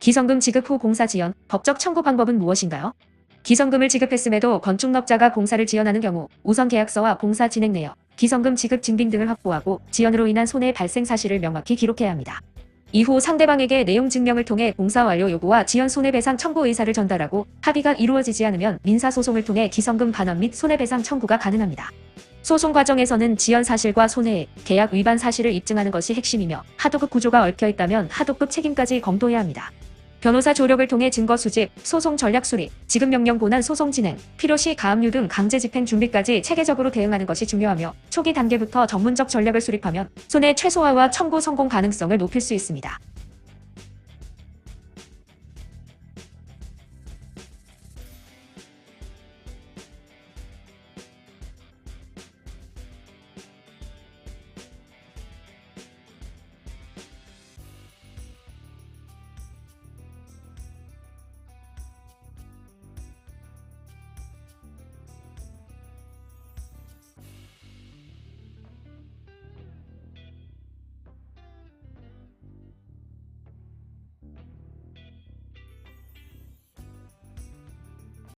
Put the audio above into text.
기성금 지급 후 공사 지연, 법적 청구 방법은 무엇인가요? 기성금을 지급했음에도 건축업자가 공사를 지연하는 경우 우선 계약서와 공사 진행 내역, 기성금 지급 증빙 등을 확보하고 지연으로 인한 손해 발생 사실을 명확히 기록해야 합니다. 이후 상대방에게 내용 증명을 통해 공사 완료 요구와 지연 손해배상 청구 의사를 전달하고 합의가 이루어지지 않으면 민사소송을 통해 기성금 반환 및 손해배상 청구가 가능합니다. 소송 과정에서는 지연 사실과 손해, 계약 위반 사실을 입증하는 것이 핵심이며 하도급 구조가 얽혀 있다면 하도급 책임까지 검토해야 합니다. 변호사 조력을 통해 증거 수집, 소송 전략 수립, 지급 명령 고난 소송 진행, 필요시 가압류 등 강제 집행 준비까지 체계적으로 대응하는 것이 중요하며 초기 단계부터 전문적 전략을 수립하면 손해 최소화와 청구 성공 가능성을 높일 수 있습니다.